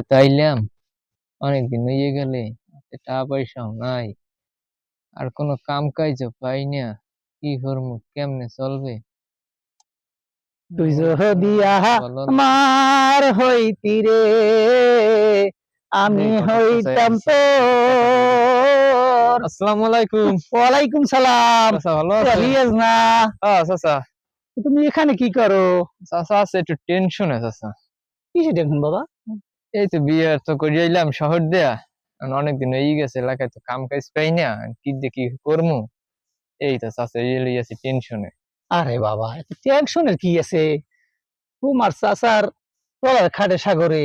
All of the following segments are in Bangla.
দেশে তো আইলাম অনেকদিন হয়ে গেলে টাকা পয়সাও নাই। আর কোনো কাম কাজও পাই না। কি করব কেমনে চলবে? তুই যদি আহা আমার হইতি রে আমি হইতাম শোনাই আসসালামু আলাইকুম ওয়ালাইকুম সালাম। ভালো রিয়াজ না? হ্যাঁ চাচা। তুমি এখানে কি করো? চাচা আছে একটু টেনশনে চাচা। কিসে দেখুন বাবা? এই তো বিয়ে তো করে আইলাম শহর দেয়া। অনেকদিন হয়ে গেছে এলাকায় তো কাম কাজ পাই না কি দিয়ে কি করব এই তো চাচা এই লইয়াছি টেনশনে আরে বাবা টেনশনের কি আছে? তোমার চাচার তলার খাটে সাগরে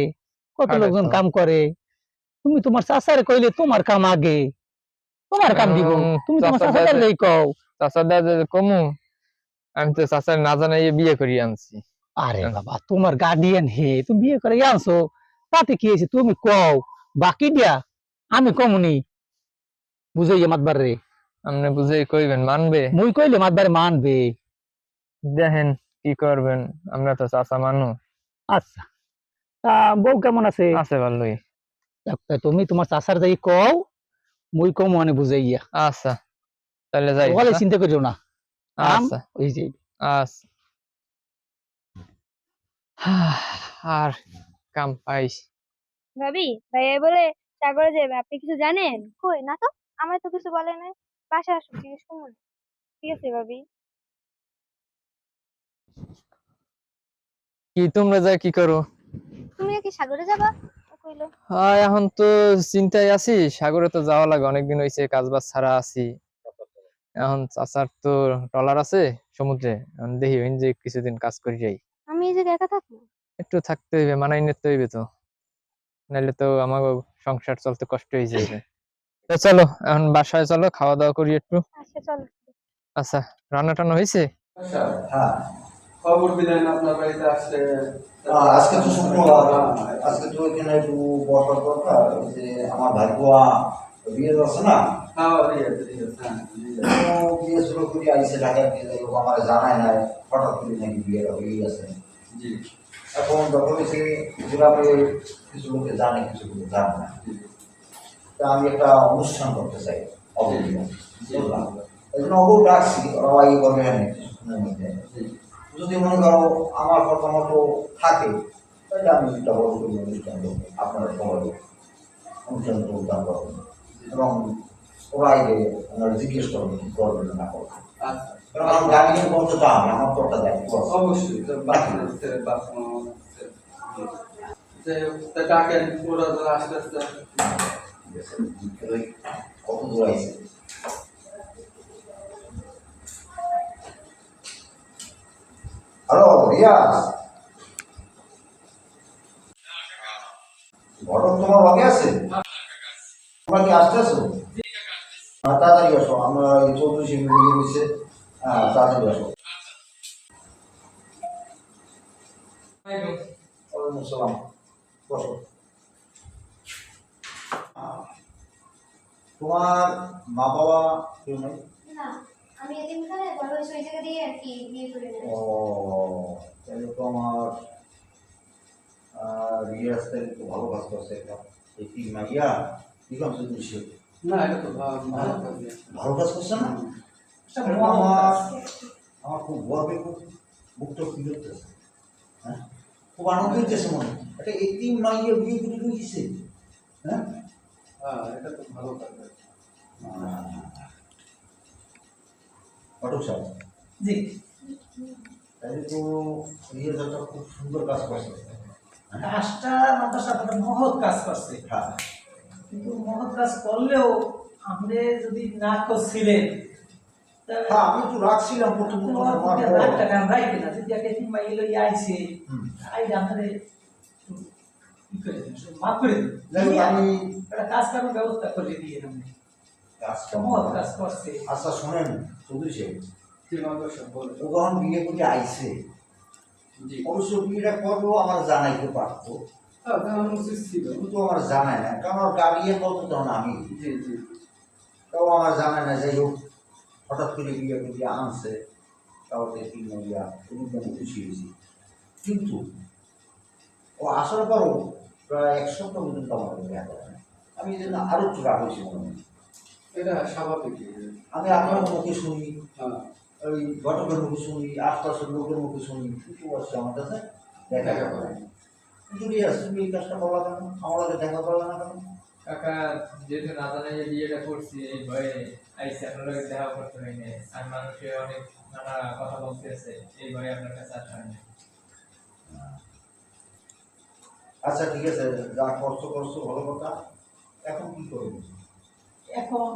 কত লোকজন কাম করে? তুমি তোমার চাচারে কইলে তোমার কাম আগে। তোমার কাম দিব। তুমি তোমার চাচার দাদা- কও। চাচা দাদা কমু আমি তো চাচার না জানাই বিয়ে করিয়ে আনছি। আরে। বাবা তোমার গার্ডিয়ান হে তুমি বিয়ে করে আনছো। তাতে কি হয়েছে? তুমি কও। বাকি দিয়া আমি কমুনি বুঝাইয়া মাতবার রে। আপনি বুঝে কইবেন মানবে? মুই কইলে মাতবারে মানবে। দেখেন কি করবেন আমরা তো চাচা মানু আচ্ছা। তা বউ কেমন আছে? আছে ভালোই। তুমি তোমার চাচার যাই কও মুই কম মানে বুঝাইয়া আচ্ছা তাহলে যাই। বলে? চিন্তা করিও না। আচ্ছা। ওই যে। আচ্ছা। আর কাম ভাবি ভাইয়া বলে সাগরে যাবে আপনি কিছু জানেন? কই? না তো? আমার তো কিছু বলে নাই। বাসা আসুন জিজ্ঞেস করুন ঠিক আছে ভাবি। কি তোমরা যা কি করো? তুমি কি সাগরে যাবা? কইলো। হ্যাঁ এখন তো চিন্তায় আছি। সাগরে তো যাওয়া লাগে অনেকদিন হয়েছে কাজ বাজ ছাড়া আছি। এখন চাচার তো ট্রলার আছে সমুদ্রে। এখন দেখি যে কিছুদিন কাজ করি যাই। আমি এই জায়গায় একা থাকব? একটু থাকতে হইবে মানাই নিতে হইবে তো। নাহলে তো আমার সংসার চলতে কষ্ট হয়ে যাবে তো চলো এখন বাসায় চলো খাওয়া দাওয়া করি একটু। আচ্ছা আচ্ছা রান্না টান্না হয়েছে আচ্ছা হ্যাঁ। খবর দিলেন আপনার বাড়িতে আসছে। আজকে তো শুক্রবার আজকে তো এখানে একটু বসার দরকার যে আমার ভাইপোয়া বিয়ে আছে না? হ্যাঁ হ্যাঁ ঠিক আছে। ও বিয়ে শুরু করে আইসে ঢাকায় বিয়ে আমার জানায় নাই হঠাৎ করে নাকি বিয়েটা হয়ে গেছে। জি। এখন যখন সে গ্রামে কিছু লোকে জানে, কিছু লোকে জানে না। তা আমি একটা অনুষ্ঠান করতে চাই জন্য যদি মনে করো আমার কথা মতো থাকে, তাহলে আমি একটা বড় অনুষ্ঠান করব আপনারা সবাই অনুষ্ঠান এবং ওরা জিজ্ঞেস করবেন কি করবেন না করবেন কারণ আমার তো আমি আমার অবশ্যই ডাকেন ওরা আস্তে আস্তে। কত দূর হ্যালো রিয়াজ। ঘটক তোমার লগে আছে? তোমরা কি আসতেছো? তাড়াতাড়ি আসো আমরা এই চৌত্রিশে মিলিয়ে হ্যাঁ তাড়াতাড়ি আসো। বসো। তোমার মা বাবা কেউ নেই? আমি এদিনখানে বড় হয়েছে ওই জায়গা দিয়ে আর কি বিয়ে করে নেব ও তাহলে তো আমার রিয়াজ তাহলে তো ভালো কাজ করছে একটা। এই কি মাইয়া? কি কাম শুধু না এটা তো ভালো কাজ। করছে না? আমার আমার খুব গর্বে খুব মুক্ত ফিল হ্যাঁ? খুব আনন্দ হইতেছে মনে। একটা এতিম মাইয়া বিয়ে করে রেখেছে হ্যাঁ? হ্যাঁ এটা তো ভালো কাজ ঘটক সাহেব। জি। তাহলে তো একটা খুব সুন্দর কাজ করছে। কাজটা একটা মহৎ কাজ করছে। হ্যাঁ। কিন্তু কাজ করলেও আপনি যদি না করছিলেন হ্যাঁ আমি তো রাখছিলাম প্রথম রাখবে না? যদি একটা আইছে, মাফ করে দিন। আমি একটা কাজ করার ব্যবস্থা করে দিয়ে কাজ করছে। আচ্ছা শোনেন চৌধুরী সাহেব। জি মাগো ও যখন বিয়ে করে আইছে অবশ্য বিয়েটা করব আমার জানাইতে পারতো হ্যাঁ উচিত কিন্তু আমার জানায় না কারণ আমার গার্ডিয়ান বলতো তখন আমি। তাও আমার জানায় না যাই হোক হঠাৎ করে বিয়ে করে আনছে তাও দেখি মরিয়া খুবই আমি খুশি হয়েছি। কিন্তু ও আসার পরও প্রায় এক সপ্তাহ পর্যন্ত সাথে দেখা করে না। আমি এই জন্য আরও একটু রাগ হয়েছি মনে হয়। এটা স্বাভাবিক। আমি আপনার মুখে শুনি হ্যাঁ। ওই ঘটকের মুখে শুনি আশপাশের লোকের মুখে শুনি কিছু আসছে আমার কাছে দেখা করে এই কাজটা করলা কেন? আমার দেখা করলা না কেন? কাকা যেহেতু না জানাই যে বিয়েটা করছি এই ভয়ে আইসি আপনার লগে দেখা করতে আর মানুষে অনেক নানা কথা বলতেছে এই ভয়ে আপনার কাছে আসা হয়নি আচ্ছা ঠিক আছে যা করছ করছ ভালো কথা। এখন কি করব? এখন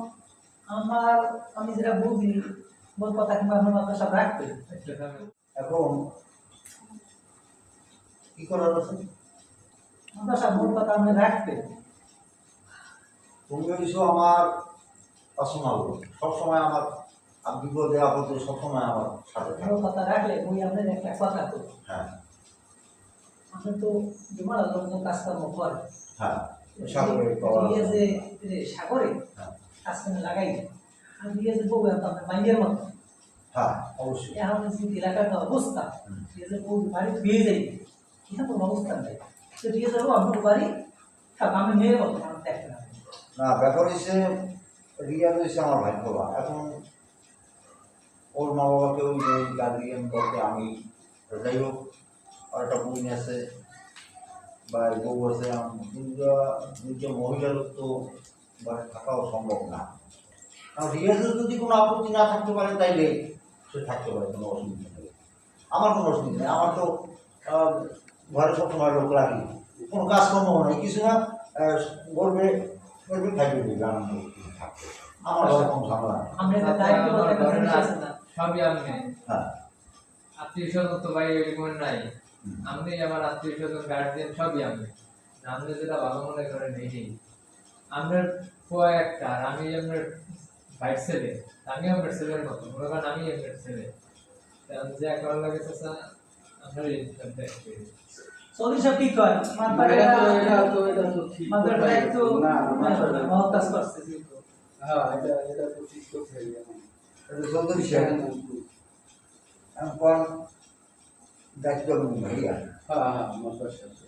আমার আমি যেটা বুঝি মোর কথা কিংবা আমার মাথা সব রাখবে। এখন কি করার আছে? মাথা সব মোর কথা আমি রাখবে? তুমি হইছো আমার পার্সোনাল সবসময় আমার বিপদে আপদে সবসময় আমার সাথে মোর কথা রাখলে মুই আপনার একটা কথা হ্যাঁ। আপনি তো বিমার কাজকর্ম করে হ্যাঁ সাগরে সাগরে হ্যাঁ। কাজকর্ম লাগাই আর দিয়ে যে বউ আপনার মাইয়ের মতো। হ্যাঁ অবশ্যই। এখন যে এলাকার অবস্থা। দিয়ে যে বউ বাড়ি ধুয়ে যাই কোনো অবস্থা নেই তো দিয়ে আমার দেখতে না, ব্যাপার হচ্ছে রিয়া হয়েছে আমার ভাগ্যবা এখন ওর মা বাবাকে ওই যে গার্ডিয়ান বলতে আমি যাই হোক, আর একটা বোন আছে, বা বউ আছে দুইটা দুইটা মহিলার তো বাড়ি থাকাও সম্ভব না। আর রিয়াজের যদি কোনো আপত্তি না থাকতে পারে, তাইলে সে থাকতে পারে, কোনো অসুবিধা নেই। আমার কোনো অসুবিধা নেই। আমার তো ঘরে সবসময় লোক রাখি। কোনো কাজকর্ম নেই কিছু না বলবে বলবে খাইবে দিবে আনন্দ থাকবে। আমার ঝামেলা আমরা সবই আপনি। হ্যাঁ। আত্মীয় স্বজন তো ভাই এরকম নাই। আপনি আমার আত্মীয় স্বজন গার্জিয়ান সবই আপনি। আপনি যেটা ভালো মনে করেন এই আপনার পোয়া একটা আর আমি আপনার ভাইয়ের ছেলে। আমি আপনার ছেলের মতো মনে করেন আমি আপনার ছেলে। যা করার লাগে ঠিক হয়। মাথাটা এটা তো এটা তো ঠিক মাথাটা একটু না মাথাটা মহৎ করছে কিন্তু। হ্যাঁ এটা এটা তো ঠিক কথা এখন। এটা চৌধুরী এখন দায়িত্ব ভাইয়া। হ্যাঁ হ্যাঁ আমার পাশে আছে।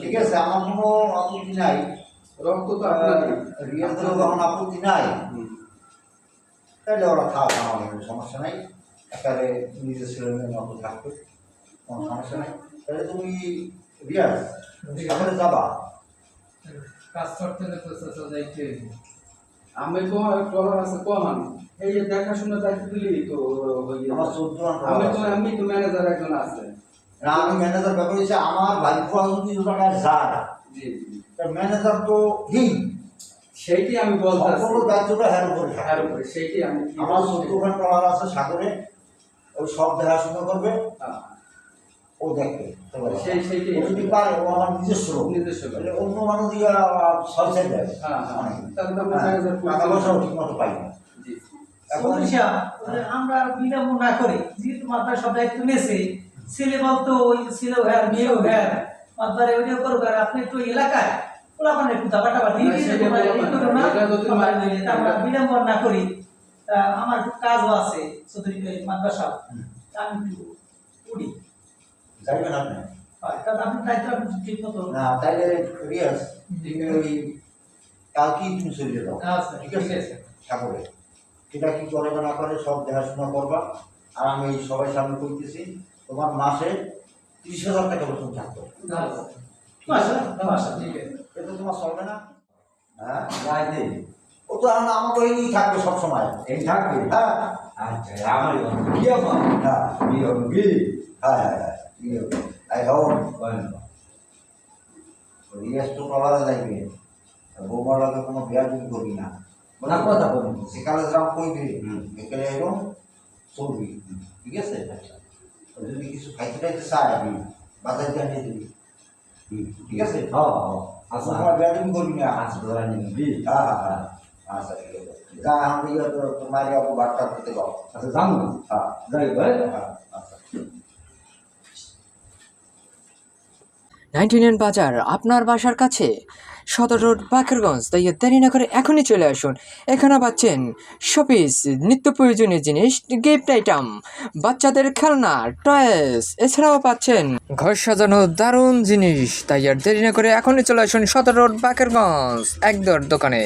ঠিক আমার কোনো আপত্তি নাই। রক্ত তো আপনার আপত্তি নাই। তাহলে ওরা থাক আমার সমস্যা নাই। একারে নিজের ছেলে মেয়ের মতো থাকবে। কোনো সমস্যা নাই। তাহলে তুমি রিয়াজ সামনে যাবা। কাজ করতে হলে তো যাইতে আমি তো টলার আছে কমান এই যে দেখাশোনা দায়িত্ব দিলি তো আমার চোদ্দ আমি তো আমি তো ম্যানেজার একজন আছে। না আমি ম্যানেজার ব্যাপার হচ্ছে আমার যদি টাকায় যায় জি ম্যানেজার তো হি সেইটি আমি বলতে সম্পূর্ণ দায়িত্বটা হ্যার উপরে থাকে। উপরে সেইটি আমি আমার ট্রলার আছে সাগরে। ওই সব দেখাশোনা করবে। হ্যাঁ, ও দেখবে সেই ও যদি পারে ও আমার নিজস্ব নিজস্ব তাহলে অন্য মানুষ দিয়ে। হ্যাঁ হ্যাঁ। হ্যাঁ, টাকা পয়সাও ঠিক মতো পাই না। জি। এখন সমস্যা আমরা বিলম্ব না করে যেহেতু মাথার সব দায়িত্ব নিয়েছে ছেলে বলতো ওই ছেলেও হ্যাঁ মেয়েও হ্যাঁ মাথারে ওইটা করবে আর আপনি একটু এলাকায় মানে একটু দাবা টাবা দিয়ে আমরা বিলম্ব না করি আমার একটু কাজও আছে চৌধুরী মাদ্রাসা আমি যাইবেন আপনি? না তাইলে রিয়াজ তুমি ওই কালকেই তুমি চলে যাও। আচ্ছা ঠিক আছে। সাগরে সেটা কি করে না করে সব দেখাশোনা করবা। আর আমি সবাই সামনে করতেছি তোমার মাসে ত্রিশ হাজার টাকা বেতন আছে। এটা তোমার চলবে না। হ্যাঁ ও তো আমাকে এই থাকবে সবসময় এই থাকবে? হ্যাঁ। আচ্ছা আমার হ্যাঁ। বিয়ে বিয়ে হ্যাঁ। হ্যাঁ হ্যাঁ বিয়ে আই হোক রিয়াজ তো কলারে লাগবে বৌমার লাগে কোনো বিয়া তুমি করবি না। না। কথা বলবি সেখানে যাম কইবি এখানে এলো চলবি। ঠিক আছে? যদি কিছু খাইতে টাইতে চায় আমি বাজার দিয়ে আনিয়ে দিবি। ঠিক আছে? হ্যাঁ আচ্ছা। তোমার বিয়া তুমি করবি না। আচ্ছা ধরা নিবি হ্যাঁ হ্যাঁ হ্যাঁ আচ্ছা ঠিক আছে। যা আমি তো তোমার বার্তা করতে পাও আচ্ছা যাম। হ্যাঁ যাই হ্যাঁ। আচ্ছা নাইন বাজার আপনার বাসার কাছে। সদর রোড, বাকেরগঞ্জ। তাই দেরি না করে এখনই চলে আসুন। এখানে পাচ্ছেন শপিস, নিত্য প্রয়োজনীয় জিনিস, গিফট আইটেম, বাচ্চাদের খেলনা, টয়েস, এছাড়াও পাচ্ছেন ঘর সাজানো দারুণ জিনিস। তাই আর দেরি না করে এখনই চলে আসুন সদর রোড, বাকেরগঞ্জ, একদর দোকানে।